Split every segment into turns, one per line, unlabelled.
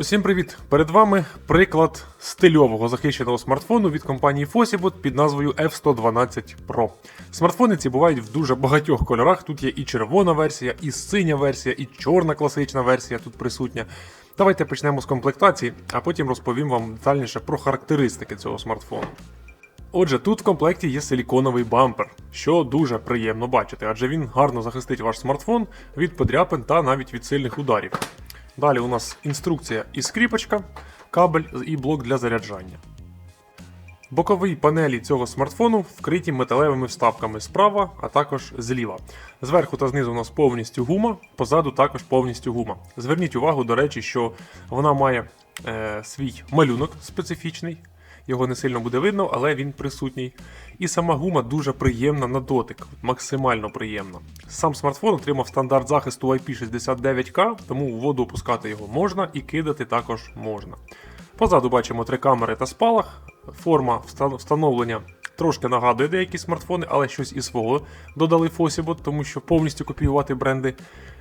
Усім привіт! Перед вами приклад стильового захищеного смартфону від компанії Fosibot під назвою F112 Pro. Смартфони ці бувають в дуже багатьох кольорах. Тут є і червона версія, і синя версія, і чорна класична версія тут присутня. Давайте почнемо з комплектації, а потім розповім вам детальніше про характеристики цього смартфону. Отже, тут в комплекті є силіконовий бампер, що дуже приємно бачити, адже він гарно захистить ваш смартфон від подряпин та навіть від сильних ударів. Далі у нас інструкція і скріпочка, кабель і блок для заряджання. Бокові панелі цього смартфону вкриті металевими вставками справа, а також зліва. Зверху та знизу у нас повністю гума, позаду також повністю гума. Зверніть увагу, до речі, що вона має е, свій малюнок специфічний. Його не сильно буде видно, але він присутній. І сама гума дуже приємна на дотик, максимально приємна. Сам смартфон отримав стандарт захисту IP69K, тому в воду опускати його можна і кидати також можна. Позаду бачимо три камери та спалах. Форма встановлення трошки нагадує деякі смартфони, але щось і свого додали Fosibot, тому що повністю копіювати бренди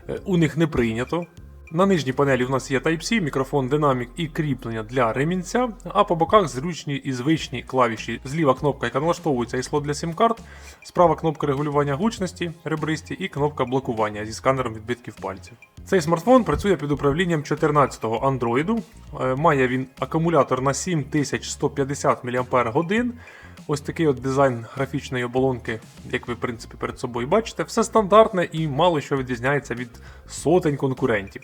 е, у них не прийнято. На нижній панелі у нас є Type-C, мікрофон динамік і кріплення для ремінця, а по боках зручні і звичні клавіші. Зліва кнопка, яка налаштовується і слот для сім-карт, справа кнопка регулювання гучності ребристі і кнопка блокування зі сканером відбитків пальців. Цей смартфон працює під управлінням 14-го Android. Е, Має він акумулятор на 7150 мАч. Ось такий от дизайн графічної оболонки, як ви в принципі перед собою бачите, все стандартне і мало що відрізняється від сотень конкурентів.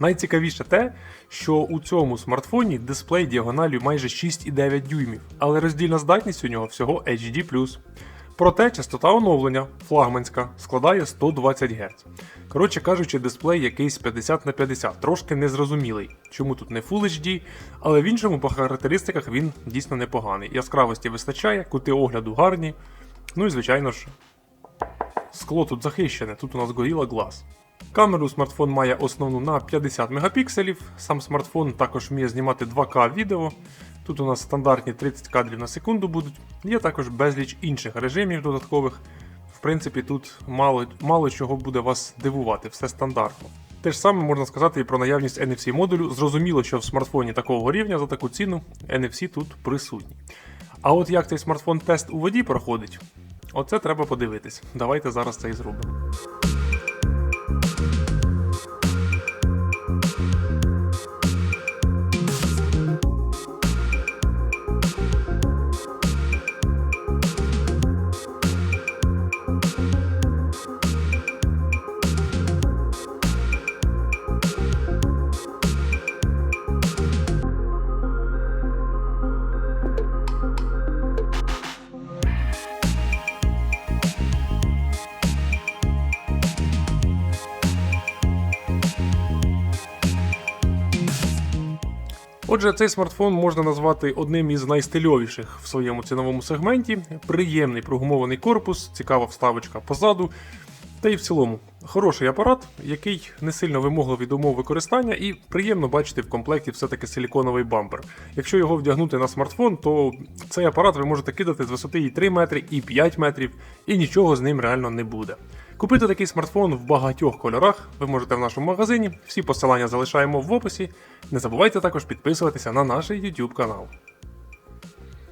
Найцікавіше те, що у цьому смартфоні дисплей діагоналю майже 6,9 дюймів, але роздільна здатність у нього всього HD. Проте частота оновлення флагманська складає 120 Гц. Коротше кажучи, дисплей якийсь 50 на 50, трошки незрозумілий, чому тут не Full HD, але в іншому по характеристиках він дійсно непоганий. Яскравості вистачає, кути огляду гарні. Ну і звичайно ж, скло тут захищене, тут у нас Gorilla Glass. Камеру смартфон має основну на 50 мегапікселів. Сам смартфон також вміє знімати 2К відео. Тут у нас стандартні 30 кадрів на секунду будуть. Є також безліч інших режимів додаткових. В принципі, тут мало, мало чого буде вас дивувати, все стандартно. Те ж саме можна сказати і про наявність NFC модулю. Зрозуміло, що в смартфоні такого рівня за таку ціну NFC тут присутній. А от як цей смартфон тест у воді проходить, оце треба подивитись. Давайте зараз це і зробимо. Отже, цей смартфон можна назвати одним із найстильовіших в своєму ціновому сегменті. Приємний прогумований корпус, цікава вставочка позаду. Та й в цілому хороший апарат, який не сильно вимогливий до умов використання, і приємно бачити в комплекті все-таки силіконовий бампер. Якщо його вдягнути на смартфон, то цей апарат ви можете кидати з висоти і 3 метри, і 5 метрів, і нічого з ним реально не буде. Купити такий смартфон в багатьох кольорах ви можете в нашому магазині. Всі посилання залишаємо в описі. Не забувайте також підписуватися на наш YouTube канал.